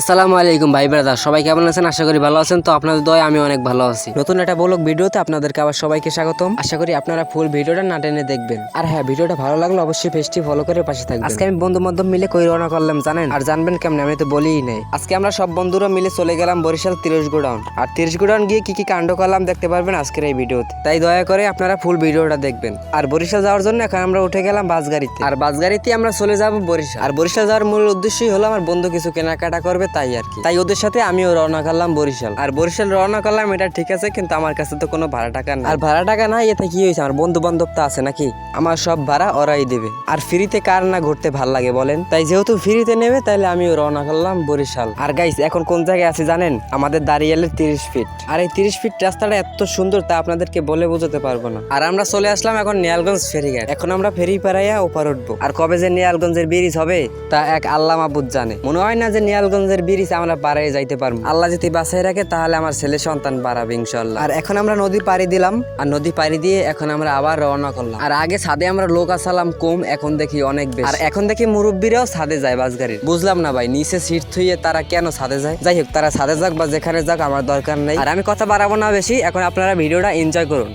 আসসালামু আলাইকুম ভাই ব্রাদার সবাই কেমন আছেন? আশা করি ভালো আছেন। তো আপনাদের দয় আমি অনেক ভালো আছি। নতুন একটা বলক ভিডিওতে আপনাদেরকে আবার সবাইকে স্বাগতম। আশা করি আপনারা ফুল ভিডিওটা না টেনে দেখবেন। আর হ্যাঁ ভিডিওটা ভালো লাগলে অবশ্যই পেজটি ফলো করে পাশে থাকবেন। আজকে আমি বন্ধু বান্ধব মিলে কই রওনা করলাম জানেন? আর জানবেন কেমন আমি তো বলিই নাই। আজকে আমরা সব বন্ধুরা মিলে চলে গেলাম বরিশাল তিরিশ গোডাউন। আর তিরিশ গোডাউন গিয়ে কি কি কাণ্ড করলাম দেখতে পারবেন আজকের এই ভিডিওতে। তাই দয়া করে আপনারা ফুল ভিডিওটা দেখবেন। আর বরিশাল যাওয়ার জন্য এখন আমরা উঠে গেলাম বাস গাড়িতে আর বাস গাড়িতে আমরা চলে যাব বরিশাল। আর বরিশাল যাওয়ার মূল উদ্দেশ্যই হলো আমার বন্ধু কিছু কেনাকাটা করবে তাই আর কি। তাই ওদের সাথে আমিও রওনা করলাম বরিশাল। আর বরিশাল রওনা করলাম, এটা ঠিক আছে, কিন্তু আমার কাছে তো কোনো ভাড়া টাকা নাই। আর ভাড়া টাকা নাই, এতে কি হয়েছে? আমার বন্ধু বান্ধব তো আছে নাকি? আমার সব ভাড়া ওরাই দেবে। আর ফ্রিতে কার না ঘুরতে ভালো লাগে বলেন? তাই যেহেতু ফ্রিতে নেবে তাহলে আমিও রওনা করলাম বরিশাল। আর গাইস এখন কোন জায়গায় আছে জানেন? আমাদের দাঁড়িয়ালে তিরিশ ফিট আর এই তিরিশ ফিট রাস্তাটা এত সুন্দর, তা আপনাদেরকে বলে বোঝাতে পারব না। আর আমরা চলে আসলাম এখন নিয়ালগঞ্জ ফেরিঘাট। এখন আমরা ফেরি পাড়াইয়া ওপার উঠবো। আর কবে যে নিয়ালগঞ্জের ব্রিজ হবে, তা এক আল্লাহ মাবুদ জানে। মনে হয় না যে নিয়ালগঞ্জের ব্রিজ আমরা পাড়াই যাইতে পারব। আল্লাহ যদি বাসায় রাখে তাহলে আমার ছেলে সন্তান বাড়াবে ইনশাল্লাহ আর এখন আমরা নদী পাড়ি দিলাম। আর নদী পাড়ি দিয়ে এখন আমরা আবার রওনা করলাম। আর আগে ছাদে আমরা লোক আসালাম কম এখন দেখি অনেক বেশি। আর এখন দেখি মুরব্বীরাও ছাদে যায় বাস গাড়ির বুঝলাম না ভাই নিচে সিট থুইয়ে তারা কেন ছাদে যায়? যাই হোক তারা ছাদে যাক বা যেখানে যাক আমার দরকার নেই। আর আমি কথা বাড়াবো না বেশি এখন আপনারা ভিডিওটা এনজয় করুন।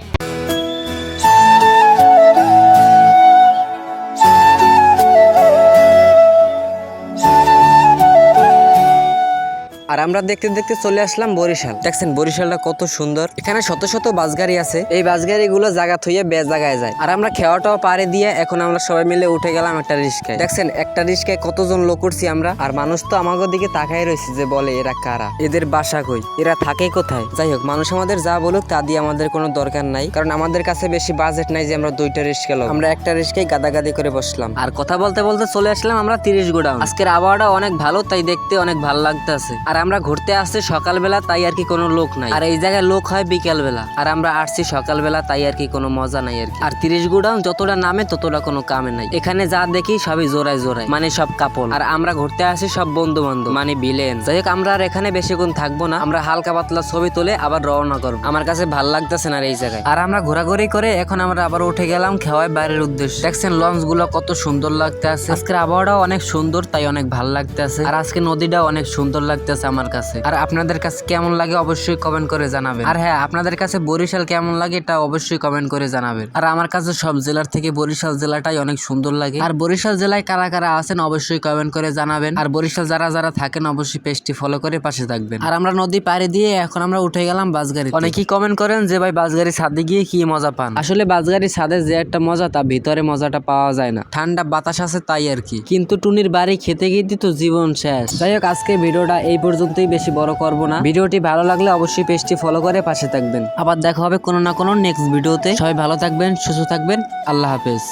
আর আমরা দেখতে দেখতে চলে আসলাম বরিশাল। দেখছেন বরিশালটা কত সুন্দর। এখানে শত শত বাস গাড়ি আছে। এই বাস গাড়িগুলো জায়গা থইয়ে বে জায়গায় যায়। আর আমরা খেওয়াটাও পারে দিয়ে এখন আমরা সবাই মিলে উঠে গেলাম একটা রিস্কায়। দেখছেন একটা রিস্কায় কতজন লোক করছি আমরা। আর মানুষ তো আমাদের দিকে তাকাই রয়েছে যে বলে, এরা কারা? এদের বাসা কই? এরা থাকে কোথায়? যাই হোক, মানুষ আমাদের যা বলুক তা দিয়ে আমাদের কোনো দরকার নাই। কারণ আমাদের কাছে বেশি বাজেট নাই যে আমরা দুইটা রিস্কা লোক আমরা একটা রিস্কায় গাদাগাদি করে বসলাম। আর কথা বলতে বলতে চলে আসলাম আমরা তিরিশ গোডাউন। আজকের আবহাওয়াটা অনেক ভালো, তাই দেখতে অনেক ভালো লাগতেছে। আর আমরা ঘুরতে আসছি সকালবেলা, তাই আর কি কোনো লোক নাই। আর এই জায়গায় লোক হয় বিকেল বেলা আর আমরা আসছি সকালবেলা, তাই আর কি কোনো মজা নাই আর কি। আর তিরিশ গোডাউন যতটা নামে, ততটা কোনো কামে নাই। এখানে যা দেখি সবই জোড়ায় জোড়ায় মানে সব কাপড় আর আমরা ঘুরতে আসি সব বন্ধু বান্ধব মানে বিলেন যাই হোক, আমরা আর এখানে বেশিক্ষণ থাকব না। আমরা হালকা পাতলা ছবি তুলে আবার রওনা করব। আমার কাছে ভালো লাগতেছে না এই জায়গায়। আর আমরা ঘোরাঘুরি করে এখন আমরা আবার উঠে গেলাম খেওয়ায় বাইরের উদ্দেশ্যে। দেখছেন লঞ্চগুলো কত সুন্দর লাগতে আছে আজকের আবহাওয়াটাও অনেক সুন্দর, তাই অনেক ভালো লাগতেছে। আর আজকে নদীটা অনেক সুন্দর লাগতেছে আমার কাছে। আর আপনাদের কাছে কেমন লাগে অবশ্যই কমেন্ট করে জানাবেন। আর হ্যাঁ আপনাদের কাছে বরিশাল কেমন লাগে এটা অবশ্যই কমেন্ট করে জানাবেন। আর আমার কাছে সব জেলার থেকে বরিশাল জেলাটাই অনেক সুন্দর লাগে। আর বরিশাল জেলায় কারা কারা আছেন অবশ্যই কমেন্ট করে জানাবেন। আর বরিশাল যারা যারা থাকেন অবশ্যই পেজটি ফলো করে পাশে থাকবেন। আর আমরা নদী পাড়ে দিয়ে এখন আমরা উঠে গেলাম বাস গাড়ি অনেকেই কমেন্ট করেন যে, ভাই বাস গাড়ি ছাদে গিয়ে কি মজা পান? আসলে বাস গাড়ি ছাদে যে একটা মজা, তা ভিতরে মজাটা পাওয়া যায় না। ঠান্ডা বাতাস আছে তাই আর কি। কিন্তু টুনির বাড়ি খেতে গিয়ে তো জীবন শেষ। যাই হোক আজকে ভিডিওটা এই পর্যন্তই বেশি বড় করব না। ভিডিওটি ভালো লাগলে অবশ্যই পেজটি ফলো করে পাশে থাকবেন। আবার দেখা হবে কোনো না কোনো নেক্সট ভিডিওতে। সবাই ভালো থাকবেন, সুস্থ থাকবেন। আল্লাহ হাফেজ।